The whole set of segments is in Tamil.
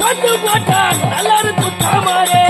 கொண்டு போட்டான் நல்லா இருக்கும் தாமாரே.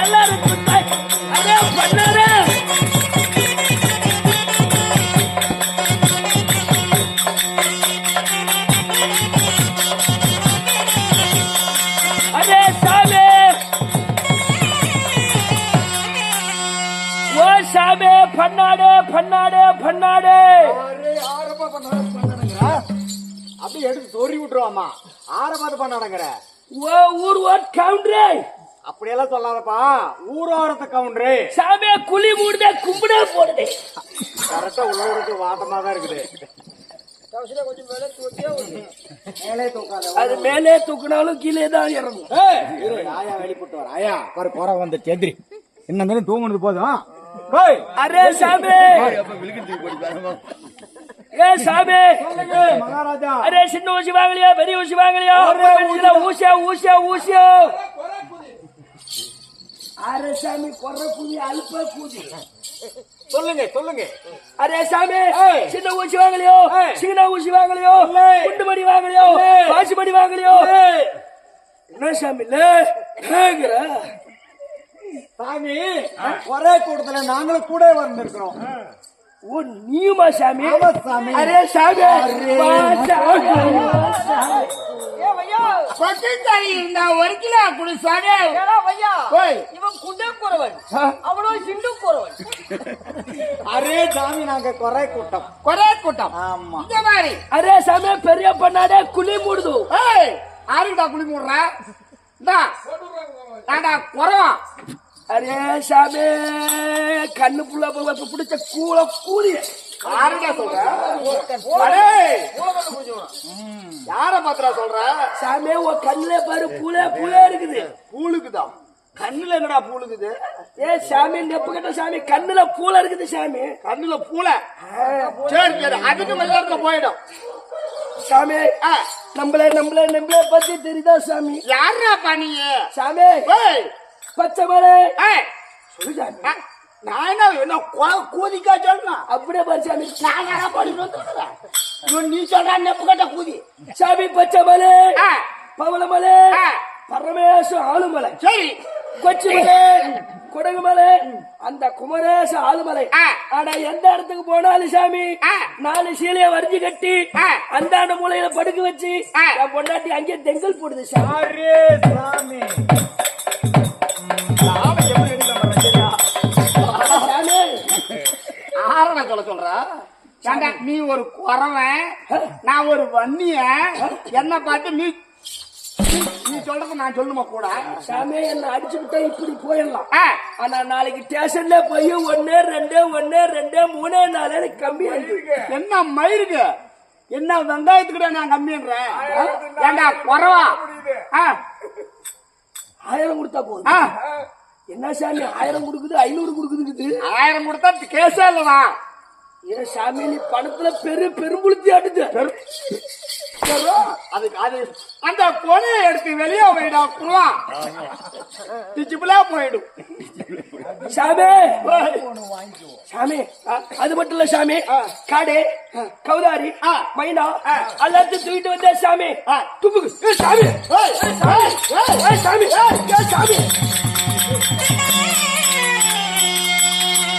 நல்லா இருக்கும் தாய். அதே பண்ணாரு அதே சாமி ஓ சாமி பண்ணாடு பண்ணாடு பண்ணாடு. அப்படியே எடுத்து சொறி விட்டுருவாமா ஆற பார்த்து பண்ணாடுங்கிற ஓ ஊர் ஓட் கவுண்டரே. அப்படியெல்லாம் சொல்லாதப்பா. ஊரோரத்து கவுண்டரு. சாமி குழி மூடுதே கும்பிடே போடுதே. கரெக்டா உள்ளூருக்கு வாட்டமா தான் இருக்குது அது மேலே தூக்குனாலும் கீழே தான் இறங்கும். இரு, ஆயா வெளிப்பட்டு வர ஆயா பாரு குறை வந்து செந்திரி என்ன மாதிரி தூங்குனது போதும். ஏய், அரே சாமி. ஏ சாமி. அரே சின்ன ஊசி வாங்கலையா பெரிய ஊசி வாங்கலையா? ஊசியா ஊசியா ஊசியா? அரே சாமி கொற கூதி அல்ப கூதி சொல்லுங்க சொல்லுங்க. அரே சாமி ஏய். சின்ன ஊசி வாங்கலையோ. சின்ன ஊசி வாங்கலையோ. குண்டு மணி வாங்கலையோ. பாசி மணி வாங்கலையோ? என்ன சாமி இல்ல. சாமி ஒரே கூட்டத்துல நாங்களும் கூட வந்திருக்கிறோம். ஓ நீயுமா சாமி? சாமி. அரே சாமி. சாமி. கொட்டைக்காரி இருந்தா ஒரு கிலோ குடு சாமி ஓய் இவன் குண்டே குறவன். அவனோ சிண்டு குறவன். அரே சாமி நாங்க குறை கூட்டம். கொரே கூட்டம். ஆமா. இந்த மாதிரி. அரே சாமி பெரிய பண்ணாடே குழி மூடுது. ஏய் ஆருடா குளி மூடுற? இந்தா. நாடா குறவா? அரே சாமி கண்ணு புள்ள பிடிச்ச கூல கூலி ஆருடா சொல்ற? யார பாத்திரா சொல்ற? சாமி உன் கண்ணுல பாரு பூலே பூலே இருக்குது. பூளுக்குதான் கண்ணுல என்னடா பூளுக்குது? ஏ சாமி நெப்பு கட்ட சாமி கண்ணுல பூல இருக்குது சாமி. கண்ணுல பூள? சரி சரி அதுக்கு மெல்ல போயிடும். சாமி நம்மள நம்மள நம்மள பத்தி தெரியுதா சாமி? யாருடா பண்ணீங்க சாமி பச்சை மலை. சொல்லு சாமி. நான் என்ன கூதிக்கா சொல்றேன் அப்படியே பாரு சாமி. நான் யாரா பண்ணிட்டு வந்துடுறேன் இவன் நீ சொல்ற நெப்பு கட்ட கூதி. சாமி பச்சை மலை ஆ, பவளமலை. பரமேச ஆளுமலை. சரி. கொச்சி மலை கொடகு மலை அந்த குமரேச ஆளுமலை. ஆனா எந்த இடத்துக்கு போனாலும் சாமி. நாலு சீலைய வரிஞ்சு கட்டி ஆ. அந்தாண்ட மூலையில படுக்க வச்சு. என் பொண்டாட்டி அங்கேயே தெங்கல் போடுது சாமி. சாமி. ஆரண சொல்ல சொல்ற? ஏண்டா நீ ஒரு குறவன் நான் ஒரு வன்னிய என்ன பார்த்து நீ நீ சொல்றது நான் சொல்லுமா கூட? சாமி என்ன அடிச்சு விட்டா இப்படி போயிடலாம். ஆனா நாளைக்கு ஸ்டேஷன்ல போய் ஒன்னு ரெண்டு ஒன்னு ரெண்டு மூணு நாலு கம்மி என்ன மயிருக்கு? என்ன வெங்காயத்துக்கிட்ட நான் கம்மின்றேன் ஏண்டா குறவா? ஆயிரம் கொடுத்தா போதும். என்ன சாமி ஆயிரம் கொடுக்குது ஐநூறு கொடுக்குது ஆயிரம் கொடுத்தா கேஸே இல்லடா. ஏன் சாமி நீ பணத்துல பெரு பெரும்புளுத்தி ஆட்டுது அதுக்கு அது அந்த பொனையை எடுத்து வெளியே போயிடா குருவா டிச்சிபிளா போயிடும். சாமி! சாமி அது மட்டும் இல்ல சாமி காடு கௌதாரி. மைனா எல்லாத்தையும் தூக்கிட்டு வந்தே சாமி. துப்புக்கு. சாமி! சாமி! சாமி சாமி!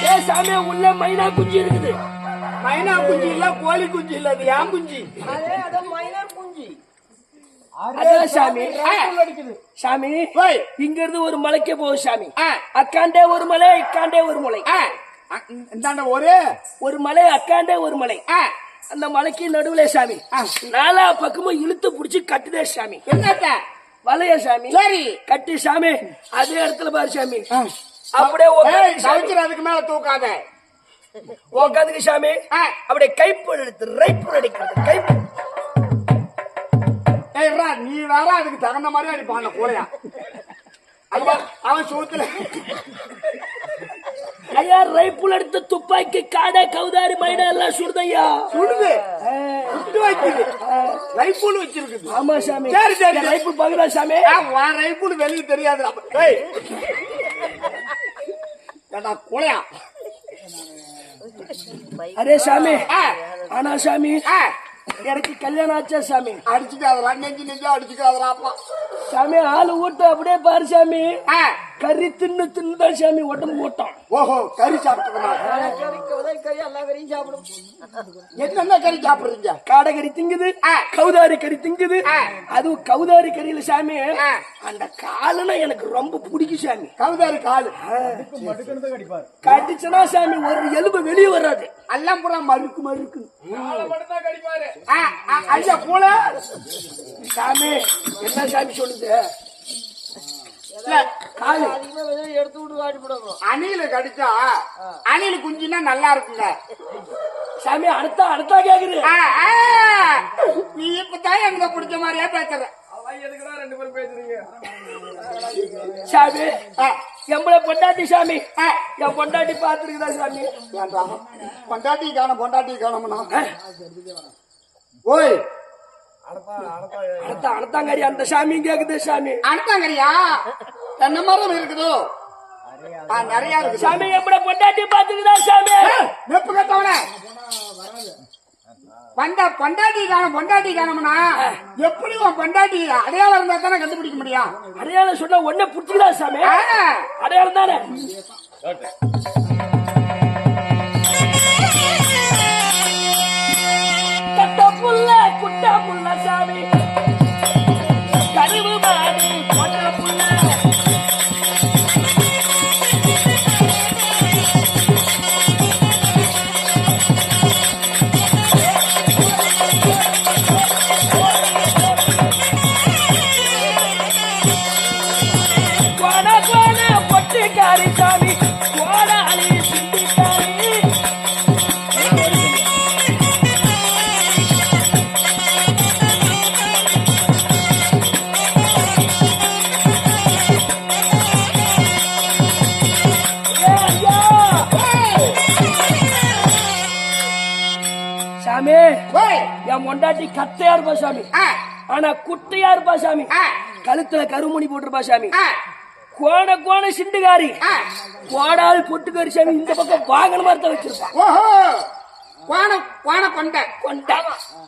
ஏ சாமி உள்ள மைனா குஞ்சு இருக்குது. மைனா குஞ்சு இல்ல கோழி குஞ்சு இல்ல அது ஏன் குஞ்சு? சாமி ரேப்புல அடிக்குது? சாமி போய். இங்க இருந்து ஒரு மலைக்கே போகும் சாமி. அக்காண்டே ஒரு மலை இக்காண்டே ஒரு மலை. இந்தாண்ட ஒரு. ஒரு மலை அக்காண்டே ஒரு மலை. அந்த மலைக்கு நடுவுல சாமி. நாலா பக்கமும் இழுத்து புடிச்சு கட்டுதே சாமி. என்னத்த? வலைய சாமி. சரி. கட்டி சாமி. அதே இடத்துல பாரு சாமி. அப்படியே அதுக்கு மேல தூக்காத. உட்காந்துக்கு சாமி. அப்படியே கைப்பொழு எடுத்து ரைப்பு அடிக்கிறது. கைப்பு. ஏய் ரா, நீ வேற அதுக்கு தகுந்த மாதிரி அடிப்பான் கூடையா அவன் சூத்துல. ஐயா ரைப்புல் எடுத்து துப்பாக்கி காடை கவுதாரி மைனா எல்லாம் சுடுதையா சுடுது. சுட்டு வைக்குது ரைஃபுல் வச்சிருக்குது. ஆமா சாமி. சரி, சரி. சாமி? ஆ, உன் ரைஃபுல் வெளியே தெரியாது. ஏய் ஏண்டா கூடையா அரே சாமி. ஆனா சாமி எனக்கு கல்யாணம் ஆச்சா சாமி? அடிச்சுக்காதடா நெஞ்சு நெஞ்சு அடிச்சுக்காதடா அப்பா. சாமி ஆளு ஊட்ட அப்படியே பாரு சாமி. கறி தின்னு தின்னுதான் சாமி உடம்பு ஓட்டம். ஓஹோ கறி சாப்பிட்டுக்கணும் என்னென்ன கறி சாப்பிடுறீங்க? காடை கறி திங்குது ஆ. கவுதாரி கறி திங்குது. அதுவும் கவுதாரி கறியில சாமி. அந்த காலுனா எனக்கு ரொம்ப பிடிக்கும் சாமி. கவுதாரி காலு. கட்டிச்சுனா சாமி ஒரு எலும்பு வெளியே வராது. எல்லாம் பூரா மறுக்கு மறுக்கு. ஐயா பூல சாமி என்ன சாமி சொல்லுது? இல்ல, காலு. அணில கடிச்சா அணில் குஞ்சுனா நல்லா இருக்குங்க சாமி அடுத்தா அடுத்தா கேக்குது. ஆ, ஆ, நீ இப்பதான் எனக்கு பிடிச்ச மாதிரியே பேசுற. சாமி ஆ, எம்பளை பொண்டாட்டி சாமி? ஆ, என் பொண்டாட்டி பாத்துருக்குதா சாமி? பொண்டாட்டி காணும் பொண்டாட்டி காணோம்னா? ஓய் அடுத்த அடுத்தாங்கறி அந்த சாமியும் கேக்குது சாமி. அனுத்தாங்கறியா தென்னை மரம் இருக்குதோ? நிறைய இருக்கு சாமி எம்பளை பொண்டாட்டி பாத்துக்குதா சாமி? நெப்பு கட்டவன பண்டா பொண்டாட்டி காணும் பொண்டாட்டி காணோம்னா எப்படி உன் பொண்டாட்டி அடையாளம் இருந்தா தானே கண்டுபிடிக்க முடியும்? அடையாளம் சொன்னா ஒண்ணே புடிச்சுக்குதா சாமி? அடையாளம் தானே? சாமி. ஓய் என் பொண்டாட்டி கத்தையா இருப்பா சாமி. ஆ, ஆனா குட்டையா இருப்பா சாமி. ஆ, கழுத்துல கருமணி போட்டிருப்பா சாமி. ஆ, கோண கோண சிண்டுகாரி. ஆ. கோடால் பொட்டுக்காரி சாமி இந்த பக்கம் வாகன மரத்தை வச்சிருப்பா. ஓஹோ. கோண கோண கொண்டை. கொண்டை.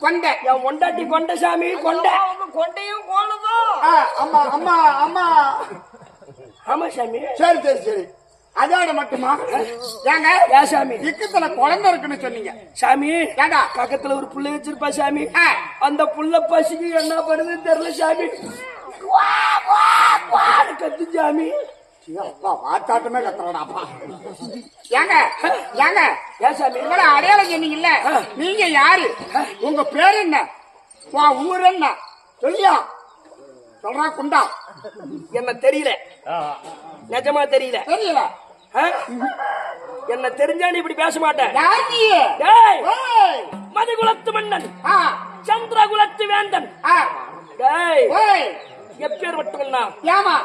கொண்டை. என் பொண்டாட்டி கொண்ட சாமி கொண்ட. கொண்டையும் கோணதும் ஆ, அம்மா அம்மா அம்மா. ஆமா சாமி. சரி சரி சரி. அதோட மட்டுமா? ஏங்க? ஏன் சாமி. இக்கத்துல குழந்தை இருக்குன்னு சொன்னீங்க. சாமி ஏண்டா? பக்கத்துல ஒரு புள்ள வச்சிருப்பா சாமி. அந்த புள்ள பசிக்கு என்ன பண்ணுதுன்னு தெரியல சாமி. வா, வா, கத்து சாமி. அப்பா வாத்தாட்டமே கத்துறடாப்பா ஏங்க ஏங்க. ஏன் சாமி. அடையாளம் சொன்னீங்கல்ல? நீங்க யாரு? உங்க பேர் என்ன? உன் ஊர் என்ன? சொல்லியா? சொல்றா குண்டா. என்ன தெரியல. நிஜமா தெரியல. தெரியல? என்ன தெரிஞ்சா நீ இப்படி பேச மாட்டேன் மதுகுலத்து மன்னன். ஆ. சந்திரகுலத்து வேந்தன். ஆ. டேய் ஓய். எப்பேர் மட்டும் ஏமா?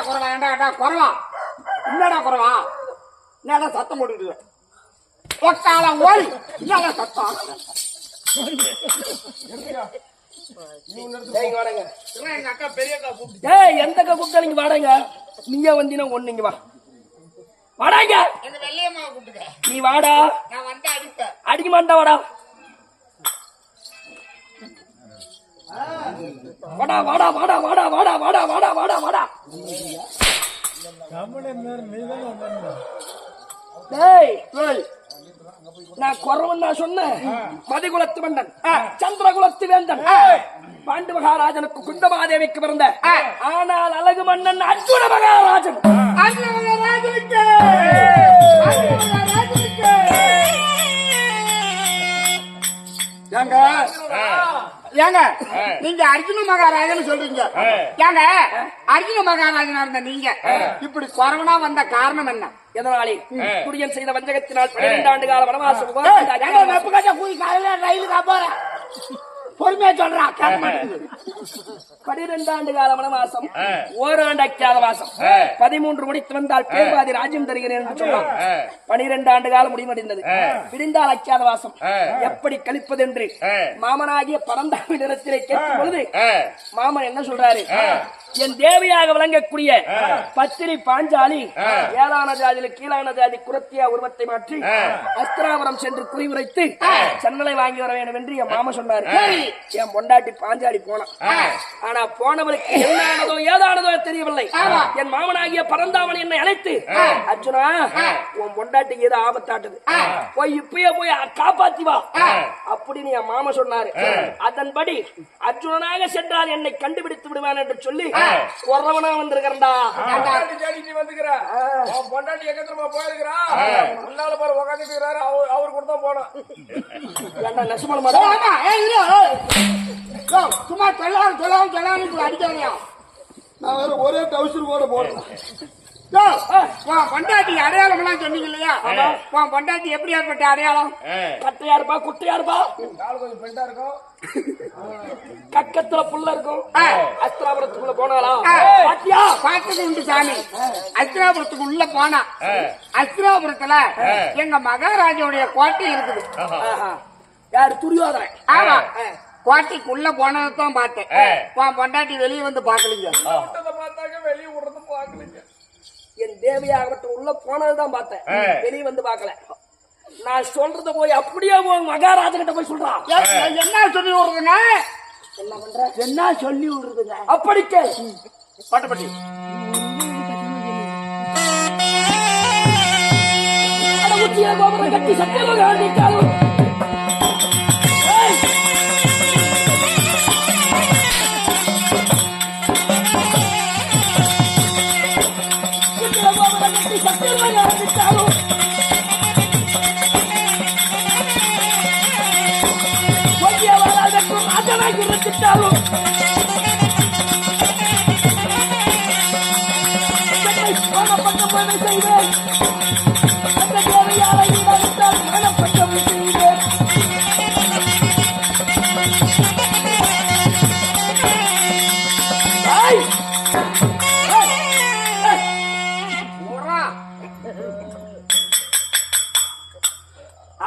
என்னடா குறவா ஏண்டா ஏண்டா குறவா என்னடா குறவா என்னடா சத்தம் போட்டுட்டு ஒக்கால ஓடி என்னடா சத்தம் எந்த கூப்பிட்டா நீங்க வாடங்க நீங்க வந்தீங்கன்னா ஒண்ணு இங்க வா. வாடாங்க நீ வாடா. நான் வந்து அடிப்பேன். அடிக்க மாட்டா வாடா. வாடா வாடா வாடா வாடா வாடா வாடா வாடா வாடா வாடா. டேய் ஏய், நான் குறவன் நான் சொன்னேன் மதிகுலத்து மன்னன். சந்திரகுலத்து வேந்தன். பாண்டு மகாராஜனுக்கு குந்தமாதேவிக்கு பிறந்த. ஆனால் அழகு மன்னன் அர்ஜுன மகாராஜன். ஏங்க. ஏங்க நீங்க அர்ஜுன மகாராஜன் சொல்றீங்க. ஏங்க அர்ஜுன மகாராஜனா இருந்த நீங்க இப்படி கொரோனா வந்த காரணம் என்ன? எதனாலே குடியன் செய்த வஞ்சகத்தினால் பன்னிரண்டு ஆண்டு கால வனவாசம் போய் காலையில ரயிலுக்கு போறேன்? பொறுமையா சொல்றா கேட்க மாட்டேங்குது. பனிரெண்டு ஆண்டு கால வனவாசம் ஓராண்டு அக்கியாத வாசம். பதிமூன்று முடித்து வந்தால் பேர்வாதி ராஜ்யம் தருகிறேன் என்று சொன்னான் பனிரெண்டு ஆண்டு காலம் முடிவடைந்தது விடிந்தால் அக்கியாத வாசம். எப்படி கழிப்பது என்று மாமனாகிய பரந்தாமி நிறத்திலே கேட்கும் பொழுது மாமன் என்ன சொல்றாரு? என் தேவியாக விளங்கக்கூடிய பத்திரி பாஞ்சாலி ஏழான ஜாதியில கீழான ஜாதி குரத்தியா உருவத்தை மாற்றி அஸ்திராபுரம் சென்று குறிவுரைத்து சென்னலை வாங்கி வர வேண்டும் என்று என் மாமா சொன்னாரு. என் பொண்டாட்டி பாஞ்சாலி போனான். ஆனா போனவருக்கு என்ன ஆனதோ ஏதானதோ தெரியவில்லை. என் மாமனாகிய பரந்தாமன் என்னை அழைத்து அர்ஜுனா உன் பொண்டாட்டிக்கு ஏதோ ஆபத்தாட்டுது. போய் இப்பயே போய் காப்பாத்தி வா. அப்படின்னு என் மாமா சொன்னாரு. அதன்படி அர்ஜுனனாக சென்றால் என்னை கண்டுபிடித்து விடுவான் என்று சொல்லி குறவனா வந்திருக்கிறா தேடிட்டு பொண்டாட்டி எக்கத்திரமா போயிருக்கிறான் முன்னால பாரு உக்காந்துட்டு அவரு கூட தான் போனோம். சும்மா சொல்லாம சொல்லாம சொல்லாம இப்ப அடிக்காதயா? நான் வேற ஒரே டவுசர் கூட போடுறேன் பொண்டாட்டி அடையாளம் எல்லாம் சொன்னீங்க இல்லையா உன் பொண்டாட்டி எப்படி ஏற்பட்ட அடையாளம்? கட்டையா இருப்பா குட்டையா இருப்பா கால் கொஞ்சம் பெண்டா இருக்கும் கக்கத்துல புல்ல இருக்கும். அஸ்திராபுரத்துக்குள்ள போனாலா. பாத்தியா? உண்டு சாமி. அஸ்திராபுரத்துக்கு உள்ள போனா. அஸ்திராபுரத்துல எங்க மகாராஜாவுடைய கோட்டை இருக்குது. ஆஹா. யாரு துரியோதரன் ஆமா. கோட்டைக்குள்ள போனதான் பார்த்தேன். பொண்டாட்டி வெளியே வந்து பாக்கலீங்க வெளியே விடுறது பார்க்கலீங்க. என் தேவியாகட்டும் உள்ள போனதுதான் பார்த்தேன். வெளியே வந்து பார்க்கல. நான் சொல்றத போய் அப்படியே மகாராஜன் கிட்ட போய் சொல்றான். என்ன சொல்லி விடுறதுங்க? என்ன பண்ற? என்ன சொல்லி விடுறதுங்க? அப்படி கேள். பட்டுப்பட்டி கோபுரம் கட்டி சத்தியமாக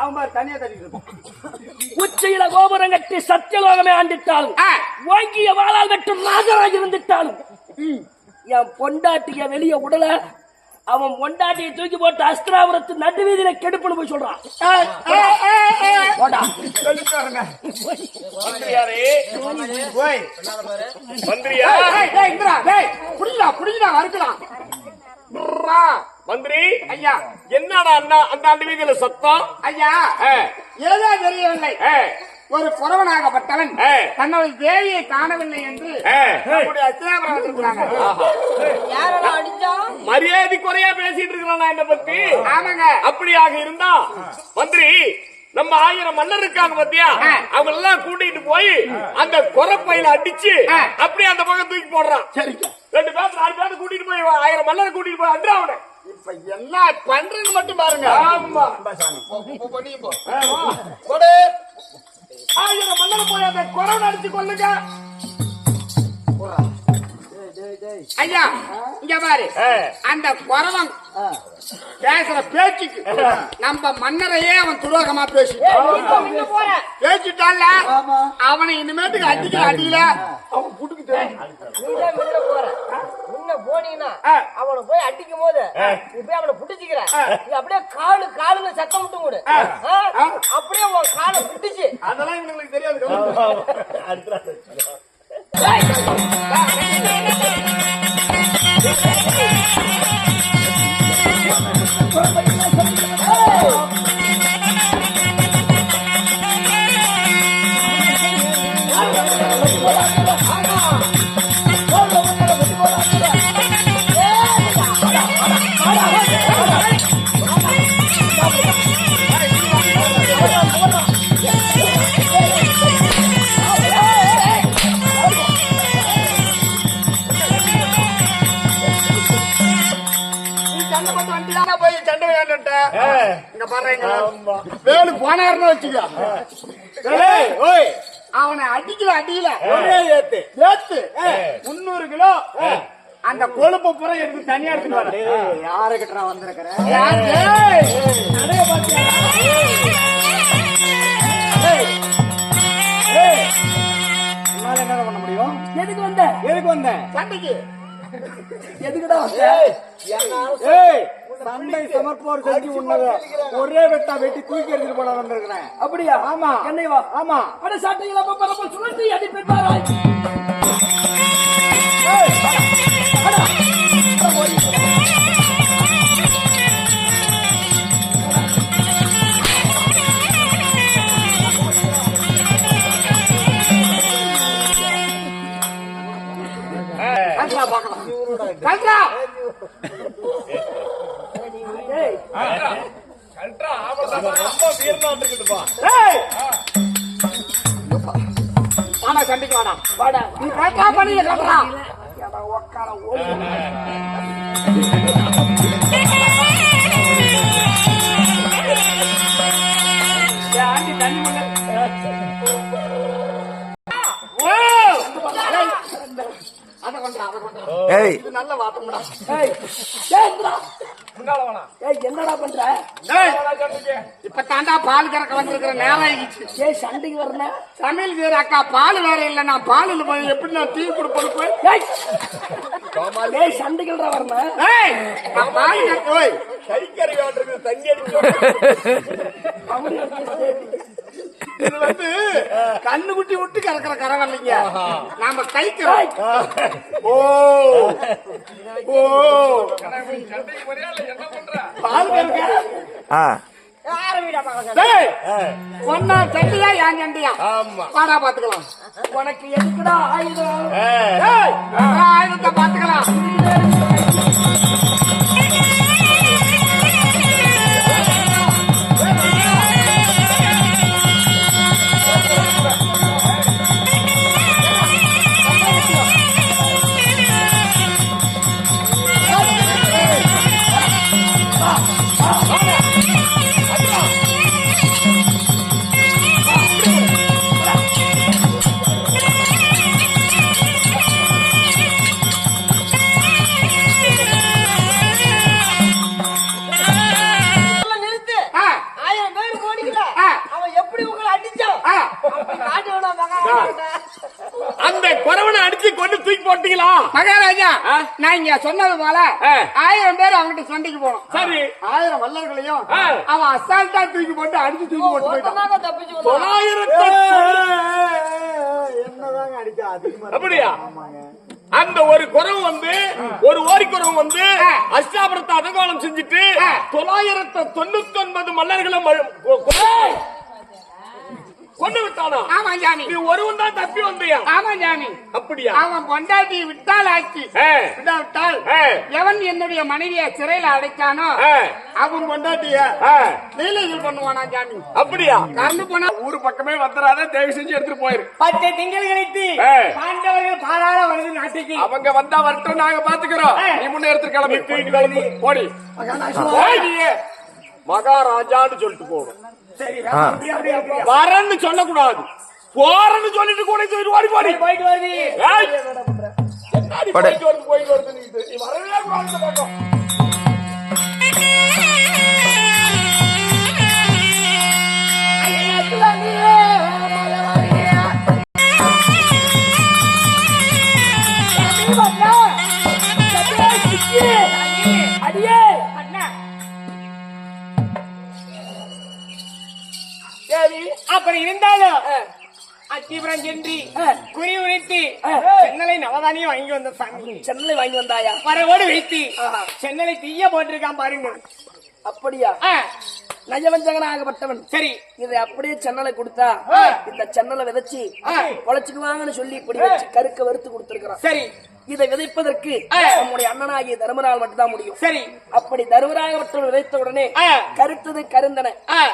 அவன் பாரு தனியா தட்டிட்டு உச்சியில கோபுரம் கட்டி சத்தியலோகமே ஆண்டிட்டாலும். வாங்கிய வாழால் வெட்டும் ராஜராஜ இருந்துட்டாலும் என் பொண்டாட்டிய வெளிய உடல அவன் பொண்டாட்டியை தூக்கி போட்டு அஸ்திராபுரத்து நடுவீதியில கெடுப்புன்னு போய் சொல்றான். புடிடா, புடிடா, அறுக்கலாம். மந்திரி. ஐயா. என்னடா அண்ணா அந்த அந்த வீதியில சத்தம்? ஐயா. ஏதோ தெரியவில்லை. ஒரு குறவனாகப்பட்டவன் ஆ. தன்னுடைய தேவியை காணவில்லை என்று மரியாதை குறையா பேசிட்டு இருக்கிறானா என்ன பத்தி. ஆமாங்க. அப்படியாக இருந்தா மந்திரி நம்ம ஆயிரம் மன்னர் இருக்காங்க பத்தியா. அவங்க எல்லாம் கூட்டிட்டு போய் அந்த குறப்பையில அடிச்சு. அப்படியே அந்த பக்கம் தூக்கி போடுறான். ரெண்டு பேர் நாலு பேர் கூட்டிட்டு போய் ஆயிரம் மல்லரை கூட்டிட்டு போய் அன்றா அவனை இப்ப என்ன பண்றேன்னு மட்டும் பாருங்க. ஆமா. ஆயிரம் மல்லரை போய் அந்த குறவனை அடிச்சு கொள்ளுங்க ஐயா இங்க பாரு. அந்த குறவன் பேசுற பேச்சுக்கு நம்ம மன்னரையே அவன் துரோகமா பேசிட்டான். இங்க போற? பேசிட்டான்ல. அவனை இனிமேட்டுக்கு அடிக்கல அடிக்கல அவன் புட்டுக்கு தெரியும் நீதான் முன்ன போற முன்ன போனீங்கன்னா ஆ. அவனை போய் அடிக்கும் போது நீ போய் அவனை புடிச்சுக்கிற. நீ அப்படியே காலு காலுன்னு சத்தம் விட்டு விடு. ஆ? அப்படியே உன் காலை புடிச்சு. அதெல்லாம் இவங்களுக்கு தெரியாது வந்துட்டா போய் சண்டை வேண்டுட்ட இங்க பாருங்க வேலு போனாருன்னு வச்சுக்க. ஓய். அவனை அடிக்கல அடிக்கல. ஏத்து. ஏத்து. முன்னூறு கிலோ. அந்த கொழுப்பு புறம் எடுத்து தனியா எடுத்துட்டு வர. யாருக்கிட்ட நான் வந்திருக்கிறேன்? என்ன பண்ண முடியும்? எதுக்கு வந்த? எதுக்கு வந்த? சண்டைக்கு. எதுக்குடா வந்த? ஏய். சண்டை சமர்ப்போர் செஞ்சு உன்னத ஒரே வெட்டா வெட்டி தூக்கி எடுத்துட்டு போன வந்திருக்கிறேன். அப்படியா? ஆமா. என்னை வா. ஆமா. அட சாட்டையில பரப்ப சுழற்றி அடிப்பேன் பார்க்கலாம். கல்றா ஆமா ரொம்ப வீரமா இருக்குதுப்பா ஏய். வாடா வாடா வாடா நீ கரெக்டா பண்ணி ஏய், நல்ல வாட்டம்டா ஏய் ஏய். என்னடா பண்ற? ஏய் சண்டைக்கு இப்ப தாண்டா பால் கறக்க வந்திருக்கிற நேரம் ஆயிடுச்சு. ஏய் சண்டைக்கு வரன சமையல் வேற அக்கா பால் வேற இல்ல நான் பாலில் போய் எப்படி நான் டீ கொடுப்பேன் ஏய் ஏய் சண்டைக்குடா வரன ஏய் நான் பால் கறக்க ஓய். கைக்கறி இருக்குது தண்ணி அடிச்சு இது வந்து கண்ணு குட்டி விட்டு கறக்கிற கறவை இல்லைங்க. நாம கைக்கிறோம் ஓ. ஓ. பால் கறக்க ஒன்னா சண்டையா ஏன் சண்டையா? வாடா பாத்துக்கலாம். உனக்கு எதுக்குடா ஆயுதம்? ஏய். ஆயிரத்தை பாத்துக்கலாம். மகாராஜா நான் இங்க சொன்னது போல. ஆயிரம் பேர் அவங்கிட்ட சண்டைக்கு போனோம் சரி. ஆயிரம் வல்லர்களையும். அவன் அசால்ட்டா தூக்கி போட்டு அடிச்சு தூக்கி போட்டு போயிட்டான். தொள்ளாயிரத்தி என்னதாங்க அடிக்க அதிகமா அப்படியா? அந்த ஒரு குறவு வந்து ஒரு ஓரி குறவு வந்து அஷ்டாபுரத்தை அதகோலம் செஞ்சுட்டு தொள்ளாயிரத்து தொண்ணூத்தி ஒன்பது கொ- கொண்டு விட்டானா ஆமா சாமி. நீ ஒருவன் தான் தப்பி வந்தியா? ஆமா சாமி. அப்படியா? அவன் பொண்டாட்டி விட்டால் ஆக்கி. விடாவிட்டால். எவன் என்னுடைய மனைவிய சிறையில அடைச்சானோ. அவன் பொண்டாட்டிய லீலைகள் பண்ணுவானா சாமி. அப்படியா? கறந்து போனா ஊரு பக்கமே வந்துடாத தயவு செஞ்சு எடுத்துட்டு போயிரு. பத்து திங்கள் கழித்து. பாண்டவர்கள் பாராள வருது நாட்டுக்கு. அவங்க வந்தா வரட்டும் நாங்க பாத்துக்கிறோம். நீ முன்ன எடுத்து கிளம்பி. போடி. மகாராஜான்னு சொல்லிட்டு போகணும் வரன்னு சொல்லக்கூடாது. போறன்னு சொல்லிட்டு கூட தூக்கிட்டு ஓடி போடி. போயிட்டு வருது ஏய்! என்னடி போயிட்டு வருது போயிட்டு வருது நீ? நீ வரவே கூடாது சென்று குறி சென்னலை நவதானியம் வாங்கி வந்த சாமி. சென்னை வாங்கி வந்தாயா? வரவோடு வைத்து சென்னலை தீய போட்டிருக்கான் பாருங்க. அப்படியா? நயவஞ்சகனாகப்பட்டவன். சரி. இதை அப்படியே சென்னலை கொடுத்தா இந்த சென்னலை விதைச்சு பொழைச்சுக்குவாங்கன்னு சொல்லி இப்படி வச்சு கருக்க வறுத்து கொடுத்திருக்கிறான். சரி. இதை விதைப்பதற்கு நம்முடைய அண்ணனாகிய தர்மரால் மட்டும்தான் முடியும். சரி. அப்படி தருவராகப்பட்டவன் விதைத்த உடனே. கருத்தது கருந்தன.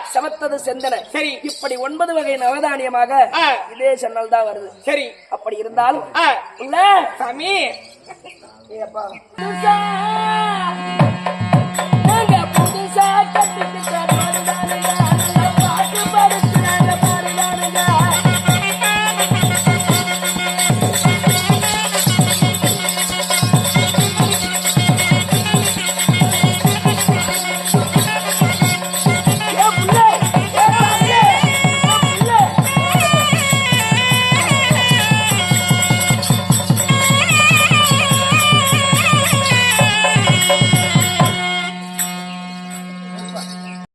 சமத்தது செந்தன. சரி. இப்படி ஒன்பது வகை நவதானியமாக. இதே சென்னல் தான் வருது. சரி. அப்படி இருந்தாலும் இல்ல. சாமி. ஏப்பா.